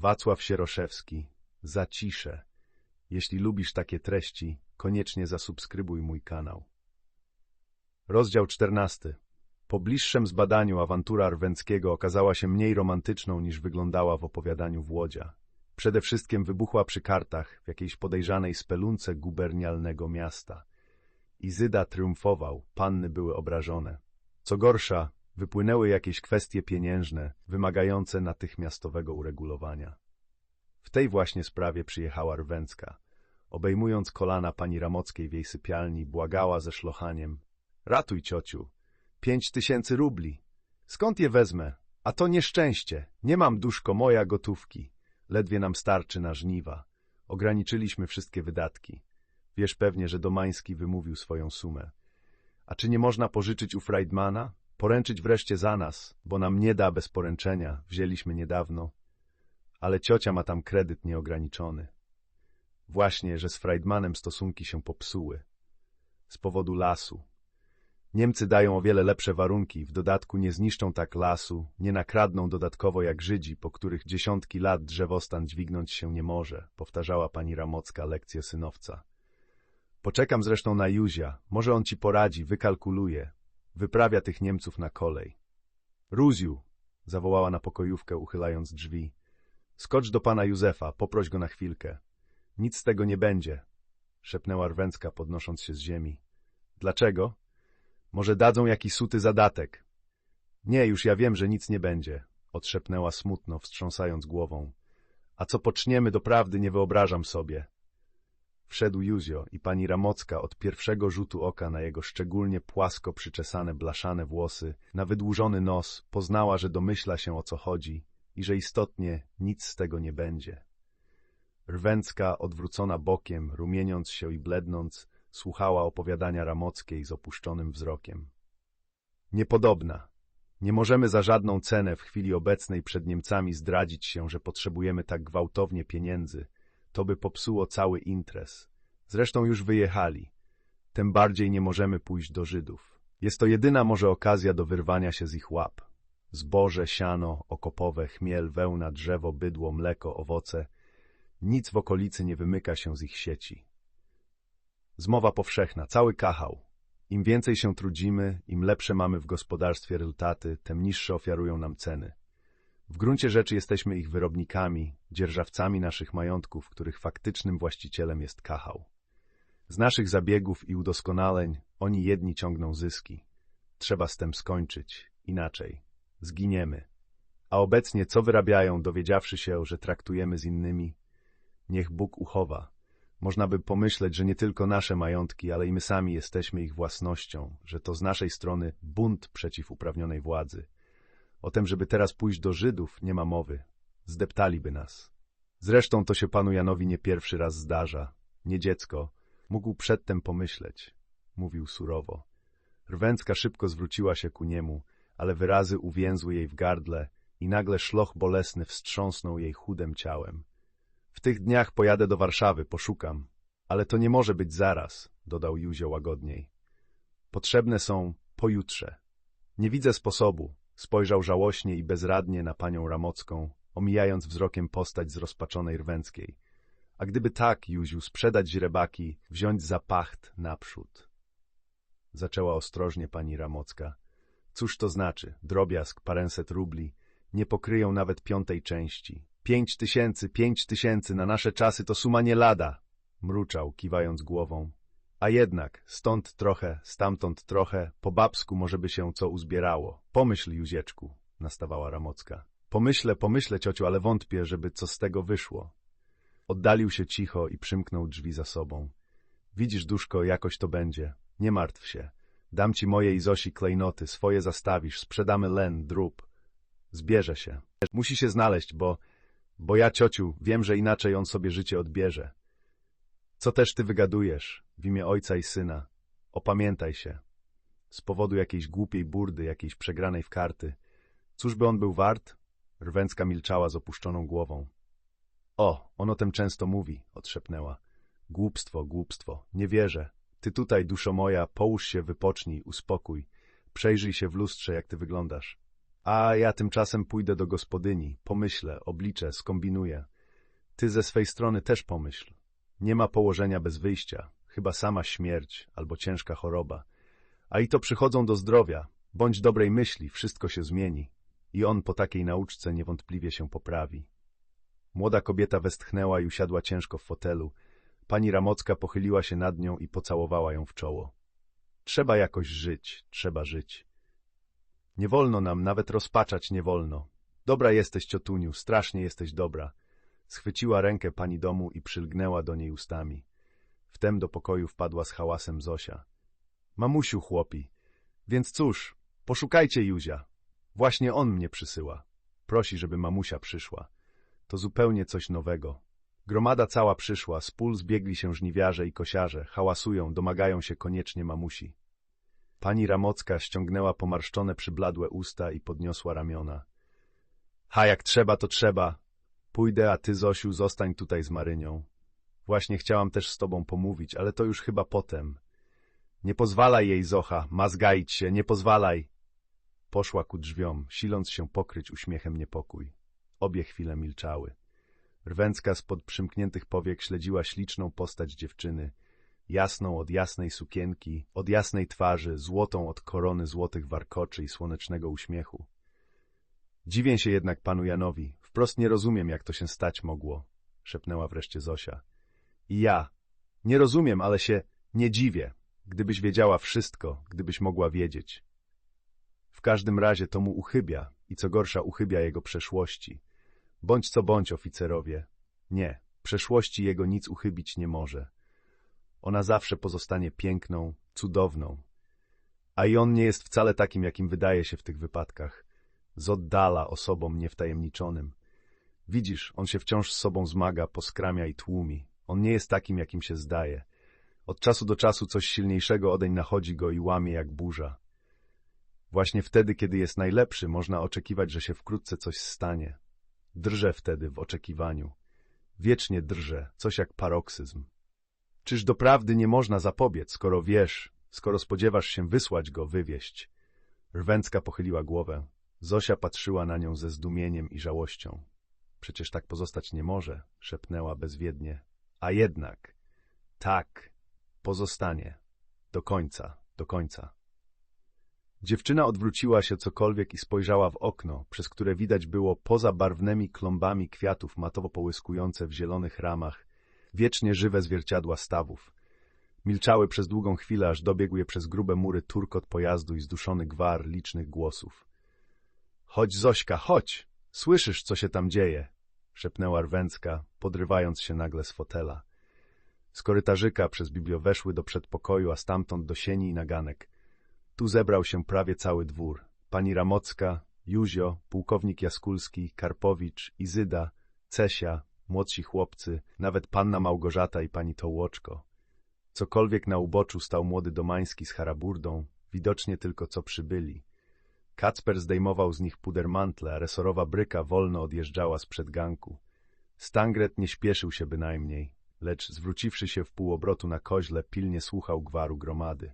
Wacław Sieroszewski. Zaciszę. Jeśli lubisz takie treści, koniecznie zasubskrybuj mój kanał. Rozdział 14. Po bliższym zbadaniu awantura Rwęckiego okazała się mniej romantyczną niż wyglądała w opowiadaniu Włodzia. Przede wszystkim wybuchła przy kartach w jakiejś podejrzanej spelunce gubernialnego miasta. Izyda triumfował, panny były obrażone. Co gorsza, wypłynęły jakieś kwestie pieniężne, wymagające natychmiastowego uregulowania. W tej właśnie sprawie przyjechała Rwęcka. Obejmując kolana pani Ramockiej w jej sypialni, błagała ze szlochaniem. Ratuj, ciociu. Pięć tysięcy rubli. Skąd je wezmę? A to nieszczęście. Nie mam, duszko moja, gotówki. Ledwie nam starczy na żniwa. Ograniczyliśmy wszystkie wydatki. Wiesz pewnie, że Domański wymówił swoją sumę. A czy nie można pożyczyć u Friedmana? Poręczyć wreszcie za nas, bo nam nie da bez poręczenia. Wzięliśmy niedawno. Ale ciocia ma tam kredyt nieograniczony. Właśnie, że z Friedmanem stosunki się popsuły. Z powodu lasu. Niemcy dają o wiele lepsze warunki, w dodatku nie zniszczą tak lasu, nie nakradną dodatkowo jak Żydzi, po których dziesiątki lat drzewostan dźwignąć się nie może, powtarzała pani Ramocka lekcję synowca. Poczekam zresztą na Józia, może on ci poradzi, wykalkuluje. Wyprawia tych Niemców na kolej. Ruziu, zawołała na pokojówkę, uchylając drzwi. Skocz do pana Józefa, poproś go na chwilkę. Nic z tego nie będzie, szepnęła Rwęcka, podnosząc się z ziemi. Dlaczego? Może dadzą jakiś suty zadatek. Nie, już ja wiem, że nic nie będzie, odszepnęła smutno, wstrząsając głową. A co poczniemy, doprawdy nie wyobrażam sobie. Wszedł Józio i pani Ramocka od pierwszego rzutu oka na jego szczególnie płasko przyczesane blaszane włosy, na wydłużony nos, poznała, że domyśla się o co chodzi i że istotnie nic z tego nie będzie. Rwęcka, odwrócona bokiem, rumieniąc się i blednąc, słuchała opowiadania Ramockiej z opuszczonym wzrokiem. Niepodobna. Nie możemy za żadną cenę w chwili obecnej przed Niemcami zdradzić się, że potrzebujemy tak gwałtownie pieniędzy. To by popsuło cały interes. Zresztą już wyjechali. Tym bardziej nie możemy pójść do Żydów. Jest to jedyna może okazja do wyrwania się z ich łap. Zboże, siano, okopowe, chmiel, wełna, drzewo, bydło, mleko, owoce. Nic w okolicy nie wymyka się z ich sieci. Zmowa powszechna, cały kachał. Im więcej się trudzimy, im lepsze mamy w gospodarstwie rezultaty, tym niższe ofiarują nam ceny. W gruncie rzeczy jesteśmy ich wyrobnikami, dzierżawcami naszych majątków, których faktycznym właścicielem jest kachał. Z naszych zabiegów i udoskonaleń oni jedni ciągną zyski. Trzeba z tym skończyć, inaczej. Zginiemy. A obecnie co wyrabiają, dowiedziawszy się, że traktujemy z innymi? Niech Bóg uchowa. Można by pomyśleć, że nie tylko nasze majątki, ale i my sami jesteśmy ich własnością, że to z naszej strony bunt przeciw uprawnionej władzy. O tym, żeby teraz pójść do Żydów, nie ma mowy. Zdeptaliby nas. Zresztą to się panu Janowi nie pierwszy raz zdarza. Nie dziecko. Mógł przedtem pomyśleć. Mówił surowo. Rwęcka szybko zwróciła się ku niemu, ale wyrazy uwięzły jej w gardle i nagle szloch bolesny wstrząsnął jej chudym ciałem. W tych dniach pojadę do Warszawy, poszukam. Ale to nie może być zaraz, dodał Józio łagodniej. Potrzebne są pojutrze. Nie widzę sposobu, spojrzał żałośnie i bezradnie na panią Ramocką, omijając wzrokiem postać zrozpaczonej Rwęckiej. A gdyby tak, Józiu, sprzedać źrebaki, wziąć za pacht naprzód. Zaczęła ostrożnie pani Ramocka. Cóż to znaczy? Drobiazg, paręset rubli, nie pokryją nawet piątej części. Pięć tysięcy, pięć tysięcy, na nasze czasy to suma nie lada, mruczał, kiwając głową. A jednak, stąd trochę, stamtąd trochę, po babsku może by się co uzbierało. Pomyśl, Józieczku, nastawała Ramocka. Pomyślę, pomyślę, ciociu, ale wątpię, żeby co z tego wyszło. Oddalił się cicho i przymknął drzwi za sobą. Widzisz, duszko, jakoś to będzie. Nie martw się. Dam ci moje i Zosi klejnoty, swoje zastawisz, sprzedamy len, drób. Zbierze się. Musi się znaleźć, bo bo ja, ciociu, wiem, że inaczej on sobie życie odbierze. Co też ty wygadujesz, w imię ojca i syna? Opamiętaj się. Z powodu jakiejś głupiej burdy, jakiejś przegranej w karty. Cóż by on był wart? Rwęcka milczała z opuszczoną głową. O, on o tym często mówi, odszepnęła. Głupstwo, głupstwo, nie wierzę. Ty tutaj, duszo moja, połóż się, wypocznij, uspokój. Przejrzyj się w lustrze, jak ty wyglądasz. A ja tymczasem pójdę do gospodyni, pomyślę, obliczę, skombinuję. Ty ze swej strony też pomyśl. Nie ma położenia bez wyjścia, chyba sama śmierć albo ciężka choroba. A i to przychodzą do zdrowia. Bądź dobrej myśli, wszystko się zmieni. I on po takiej nauczce niewątpliwie się poprawi. Młoda kobieta westchnęła i usiadła ciężko w fotelu. Pani Ramocka pochyliła się nad nią i pocałowała ją w czoło. Trzeba jakoś żyć, trzeba żyć. Nie wolno nam, nawet rozpaczać nie wolno. Dobra jesteś, ciotuniu, strasznie jesteś dobra. Schwyciła rękę pani domu i przylgnęła do niej ustami. Wtem do pokoju wpadła z hałasem Zosia. Mamusiu, chłopi, więc cóż, poszukajcie Józia. Właśnie on mnie przysyła. Prosi, żeby mamusia przyszła. To zupełnie coś nowego. Gromada cała przyszła, z pól zbiegli się żniwiarze i kosiarze, hałasują, domagają się koniecznie mamusi. Pani Ramocka ściągnęła pomarszczone przybladłe usta i podniosła ramiona. Ha, jak trzeba, to trzeba. Pójdę, a ty, Zosiu, zostań tutaj z Marynią. Właśnie chciałam też z tobą pomówić, ale to już chyba potem. Nie pozwalaj jej, Zocha, ma zgaić się, nie pozwalaj. Poszła ku drzwiom, siląc się pokryć uśmiechem niepokój. Obie chwile milczały. Rwęcka spod przymkniętych powiek śledziła śliczną postać dziewczyny, jasną od jasnej sukienki, od jasnej twarzy, złotą od korony złotych warkoczy i słonecznego uśmiechu. Dziwię się jednak panu Janowi, wprost nie rozumiem, jak to się stać mogło, szepnęła wreszcie Zosia. I ja. Nie rozumiem, ale się nie dziwię, gdybyś wiedziała wszystko, gdybyś mogła wiedzieć. W każdym razie to mu uchybia i co gorsza uchybia jego przeszłości. Bądź co bądź, oficerowie. Nie, przeszłości jego nic uchybić nie może. Ona zawsze pozostanie piękną, cudowną. A i on nie jest wcale takim, jakim wydaje się w tych wypadkach. Z oddala osobom niewtajemniczonym. Widzisz, on się wciąż z sobą zmaga, poskramia i tłumi. On nie jest takim, jakim się zdaje. Od czasu do czasu coś silniejszego odeń nachodzi go i łamie jak burza. Właśnie wtedy, kiedy jest najlepszy, można oczekiwać, że się wkrótce coś stanie. Drże wtedy w oczekiwaniu. Wiecznie drże, coś jak paroksyzm. Czyż doprawdy nie można zapobiec, skoro wiesz, skoro spodziewasz się wysłać go, wywieść? Rwęcka pochyliła głowę. Zosia patrzyła na nią ze zdumieniem i żałością. Przecież tak pozostać nie może, szepnęła bezwiednie. A jednak, tak, pozostanie. Do końca, do końca. Dziewczyna odwróciła się cokolwiek i spojrzała w okno, przez które widać było poza barwnymi klombami kwiatów matowo połyskujące w zielonych ramach, wiecznie żywe zwierciadła stawów. Milczały przez długą chwilę, aż dobiegł je przez grube mury turkot pojazdu i zduszony gwar licznych głosów. Chodź, Zośka, chodź! Słyszysz, co się tam dzieje? szepnęła Rwęcka, podrywając się nagle z fotela. Z korytarzyka przez biblio weszły do przedpokoju, a stamtąd do sieni i naganek. Tu zebrał się prawie cały dwór. Pani Ramocka, Józio, pułkownik Jaskulski, Karpowicz, Izyda, Cesia, młodsi chłopcy, nawet panna Małgorzata i pani Tołoczko. Cokolwiek na uboczu stał młody Domański z haraburdą, widocznie tylko co przybyli. Kacper zdejmował z nich pudermantle, a resorowa bryka wolno odjeżdżała sprzed ganku. Stangret nie śpieszył się bynajmniej, lecz zwróciwszy się w półobrotu na koźle, pilnie słuchał gwaru gromady.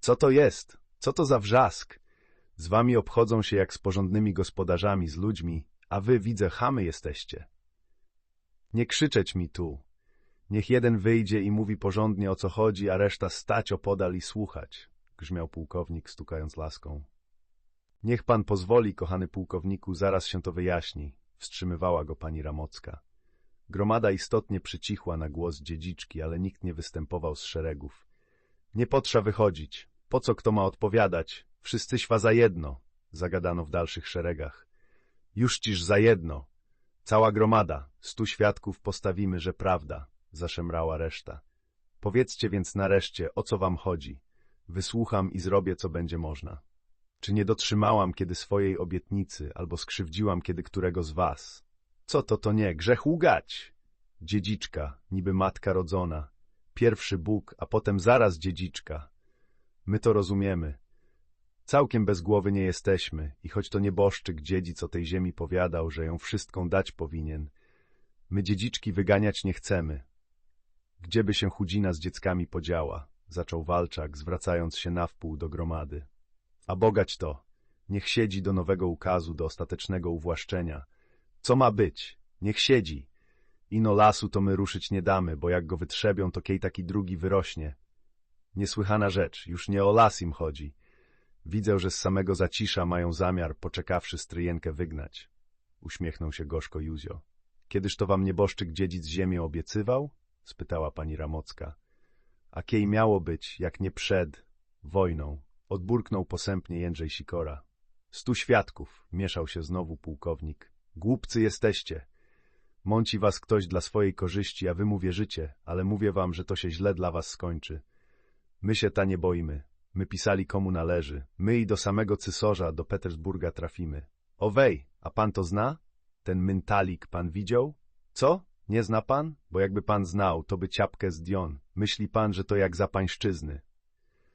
Co to jest? Co to za wrzask? Z wami obchodzą się jak z porządnymi gospodarzami, z ludźmi, a wy, widzę, chamy jesteście. Nie krzyczeć mi tu. Niech jeden wyjdzie i mówi porządnie o co chodzi, a reszta stać opodal i słuchać, grzmiał pułkownik, stukając laską. Niech pan pozwoli, kochany pułkowniku, zaraz się to wyjaśni, wstrzymywała go pani Ramocka. Gromada istotnie przycichła na głos dziedziczki, ale nikt nie występował z szeregów. Nie potrza wychodzić. Po co kto ma odpowiadać? Wszyscy śwa za jedno, zagadano w dalszych szeregach. Już ciż za jedno. Cała gromada, stu świadków postawimy, że prawda, zaszemrała reszta. Powiedzcie więc nareszcie, o co wam chodzi. Wysłucham i zrobię, co będzie można. Czy nie dotrzymałam kiedy swojej obietnicy, albo skrzywdziłam kiedy którego z was? Co to to nie, grzech łgać! Dziedziczka, niby matka rodzona, pierwszy Bóg, a potem zaraz dziedziczka. My to rozumiemy. Całkiem bez głowy nie jesteśmy i choć to nieboszczyk dziedzic o tej ziemi powiadał, że ją wszystką dać powinien, my dziedziczki wyganiać nie chcemy. Gdzieby się chudzina z dzieckami podziała, zaczął Walczak, zwracając się na wpół do gromady. A bogać to, Niech siedzi do nowego ukazu, do ostatecznego uwłaszczenia. Co ma być? Niech siedzi. Ino lasu to my ruszyć nie damy, bo jak go wytrzebią, to kiej taki drugi wyrośnie. Niesłychana rzecz, już nie o las im chodzi. Widzę, że z samego zacisza mają zamiar, poczekawszy stryjenkę, wygnać. Uśmiechnął się gorzko Józio. Kiedyż to wam nieboszczyk dziedzic ziemię obiecywał? spytała pani Ramocka. A kiej miało być, jak nie przed wojną? Odburknął posępnie Jędrzej Sikora. Stu świadków, mieszał się znowu pułkownik. Głupcy jesteście. Mąci was ktoś dla swojej korzyści, a wy mu wierzycie, ale mówię wam, że to się źle dla was skończy. My się ta nie boimy. My pisali komu należy. My i do samego cysarza, do Petersburga trafimy. Owej, a pan to zna? Ten myntalik pan widział? Co? Nie zna pan? Bo jakby pan znał, to by ciapkę zdjął. Myśli pan, że to jak za pańszczyzny.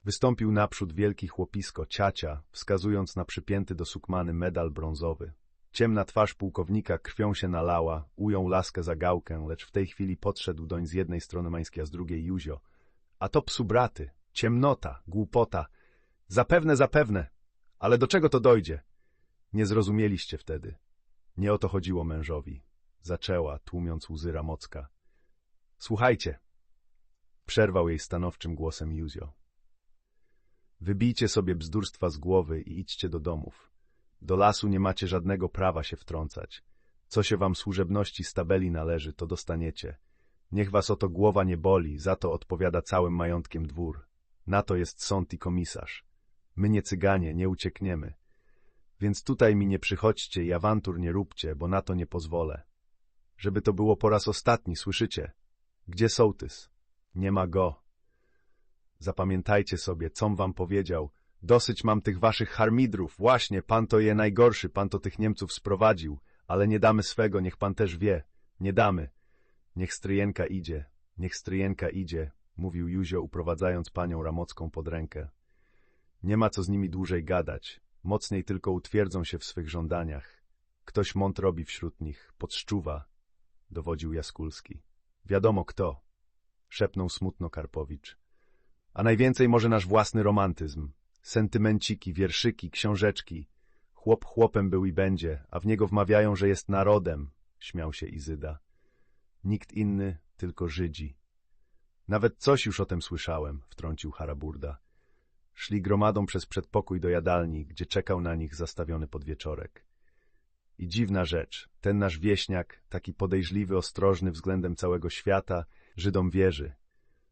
Wystąpił naprzód wielki chłopisko, ciacia, wskazując na przypięty do sukmany medal brązowy. Ciemna twarz pułkownika krwią się nalała, ujął laskę za gałkę, lecz w tej chwili podszedł doń z jednej strony Mański, a z drugiej Józio. A to psu braty, ciemnota, głupota. Zapewne, zapewne. Ale do czego to dojdzie? Nie zrozumieliście wtedy. Nie o to chodziło mężowi. Zaczęła, tłumiąc łzy Ramocka. Słuchajcie. Przerwał jej stanowczym głosem Józio. Wybijcie sobie bzdurstwa z głowy i idźcie do domów. Do lasu nie macie żadnego prawa się wtrącać. Co się wam służebności z tabeli należy, to dostaniecie. Niech was o to głowa nie boli, za to odpowiada całym majątkiem dwór. Na to jest sąd i komisarz. My nie cyganie, nie uciekniemy. Więc tutaj mi nie przychodźcie i awantur nie róbcie, bo na to nie pozwolę. Żeby to było po raz ostatni, słyszycie? Gdzie sołtys? Nie ma go. Zapamiętajcie sobie, com wam powiedział. Dosyć mam tych waszych harmidrów. Właśnie, pan to je najgorszy, pan to tych Niemców sprowadził. Ale nie damy swego, niech pan też wie. Nie damy. Niech stryjenka idzie, niech stryjenka idzie, mówił Józio, uprowadzając panią Ramocką pod rękę. Nie ma co z nimi dłużej gadać. Mocniej tylko utwierdzą się w swych żądaniach. Ktoś mąt robi wśród nich, podszczuwa, dowodził Jaskulski. Wiadomo kto, szepnął smutno Karpowicz. A najwięcej może nasz własny romantyzm. Sentymenciki, wierszyki, książeczki. Chłop chłopem był i będzie, a w niego wmawiają, że jest narodem, śmiał się Izyda. Nikt inny, tylko Żydzi. Nawet coś już o tym słyszałem, wtrącił Haraburda. Szli gromadą przez przedpokój do jadalni, gdzie czekał na nich zastawiony podwieczorek. I dziwna rzecz, ten nasz wieśniak, taki podejrzliwy, ostrożny względem całego świata, Żydom wierzy.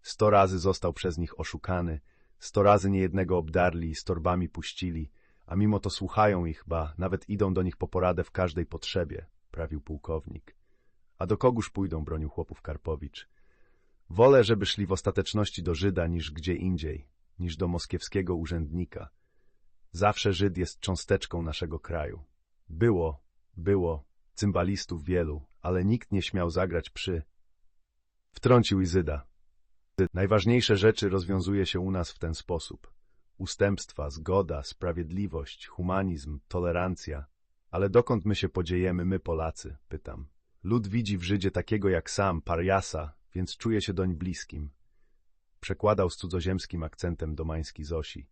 Sto razy został przez nich oszukany, sto razy niejednego obdarli i z torbami puścili, a mimo to słuchają ich, ba, nawet idą do nich po poradę w każdej potrzebie, prawił pułkownik. A do kogóż pójdą, bronił chłopów Karpowicz. Wolę, żeby szli w ostateczności do Żyda niż gdzie indziej, niż do moskiewskiego urzędnika. Zawsze Żyd jest cząsteczką naszego kraju. Było, było, cymbalistów wielu, ale nikt nie śmiał zagrać przy... Wtrącił Izyda. Najważniejsze rzeczy rozwiązuje się u nas w ten sposób. Ustępstwa, zgoda, sprawiedliwość, humanizm, tolerancja. Ale dokąd my się podziejemy, my Polacy? Pytam. Lud widzi w Żydzie takiego jak sam, pariasa, więc czuje się doń bliskim. Przekładał z cudzoziemskim akcentem domański Zosi.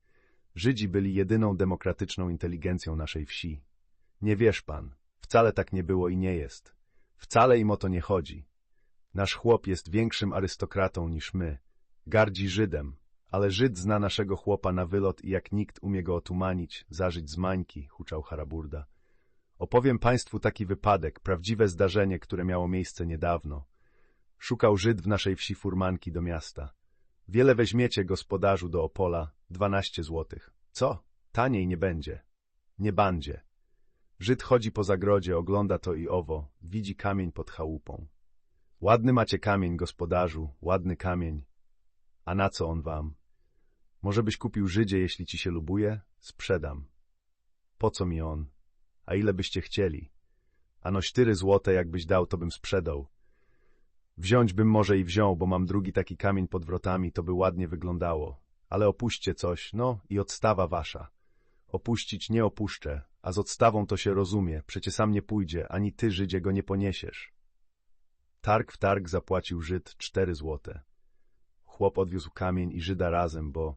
Żydzi byli jedyną demokratyczną inteligencją naszej wsi. Nie wiesz pan, wcale tak nie było i nie jest. Wcale im o to nie chodzi. Nasz chłop jest większym arystokratą niż my. Gardzi Żydem, ale Żyd zna naszego chłopa na wylot i jak nikt umie go otumanić, zażyć z mańki, huczał Haraburda. Opowiem państwu taki wypadek, prawdziwe zdarzenie, które miało miejsce niedawno. Szukał Żyd w naszej wsi furmanki do miasta. Wiele weźmiecie, gospodarzu, do Opola, dwanaście złotych. Co? Taniej nie będzie. Nie bandzie. Żyd chodzi po zagrodzie, ogląda to i owo, widzi kamień pod chałupą. Ładny macie kamień, gospodarzu, ładny kamień. A na co on wam? Może byś kupił Żydzie, jeśli ci się lubuje? Sprzedam. Po co mi on? A ile byście chcieli? Ano cztery złote, jakbyś dał, to bym sprzedał. Wziąć bym może i wziął, bo mam drugi taki kamień pod wrotami, to by ładnie wyglądało. Ale opuśćcie coś, no i odstawa wasza. Opuścić nie opuszczę, a z odstawą to się rozumie, przecie sam nie pójdzie, ani ty, Żydzie, go nie poniesiesz. Targ w targ zapłacił Żyd cztery złote. Chłop odwiózł kamień i Żyda razem, bo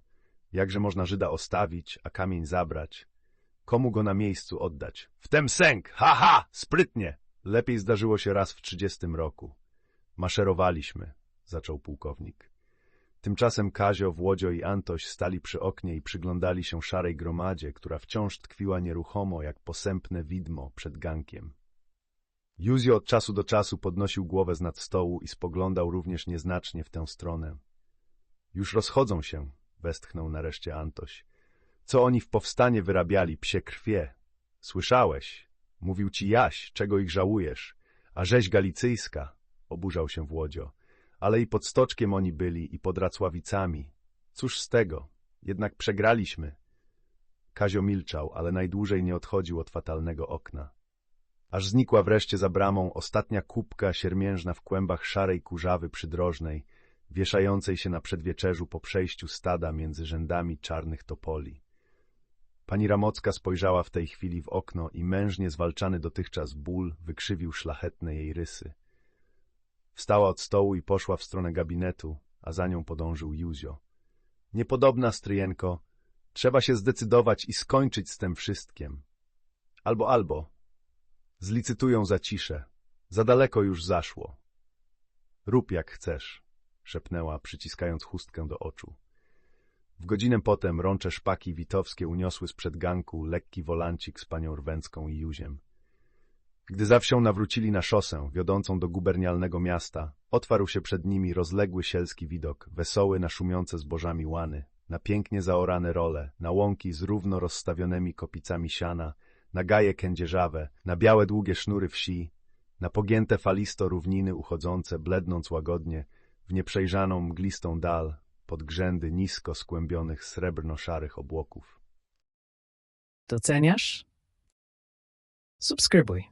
jakże można Żyda ostawić, a kamień zabrać? Komu go na miejscu oddać? Wtem sęk! Ha, ha! Sprytnie! Lepiej zdarzyło się raz w trzydziestym roku. Maszerowaliśmy, zaczął pułkownik. Tymczasem Kazio, Włodzio i Antoś stali przy oknie i przyglądali się szarej gromadzie, która wciąż tkwiła nieruchomo jak posępne widmo przed gankiem. Józio od czasu do czasu podnosił głowę z nad stołu i spoglądał również nieznacznie w tę stronę. Już rozchodzą się, westchnął nareszcie Antoś. Co oni w powstanie wyrabiali, psie krwie? Słyszałeś? Mówił ci Jaś, czego ich żałujesz. A rzeź galicyjska, oburzał się Włodzio. Ale i pod Stoczkiem oni byli, i pod Racławicami. Cóż z tego? Jednak przegraliśmy. Kazio milczał, ale najdłużej nie odchodził od fatalnego okna. Aż znikła wreszcie za bramą ostatnia kubka siermiężna w kłębach szarej kurzawy przydrożnej, wieszającej się na przedwieczerzu po przejściu stada między rzędami czarnych topoli. Pani Ramocka spojrzała w tej chwili w okno i mężnie zwalczany dotychczas ból wykrzywił szlachetne jej rysy. Wstała od stołu i poszła w stronę gabinetu, a za nią podążył Józio. Niepodobna, stryjenko, trzeba się zdecydować i skończyć z tym wszystkim. Albo, albo. Zlicytują za ciszę. Za daleko już zaszło. Rób jak chcesz, szepnęła, przyciskając chustkę do oczu. W godzinę potem rącze szpaki witowskie uniosły sprzed ganku lekki wolancik z panią Rwęcką i Józiem. Gdy za wsią nawrócili na szosę wiodącą do gubernialnego miasta, otwarł się przed nimi rozległy sielski widok, wesoły na szumiące zbożami łany, na pięknie zaorane role, na łąki z równo rozstawionymi kopicami siana, na gaje kędzierzawe, na białe długie sznury wsi, na pogięte falisto równiny uchodzące, blednąc łagodnie, w nieprzejrzaną mglistą dal, pod grzędy nisko skłębionych srebrno-szarych obłoków. Doceniasz? Subskrybuj.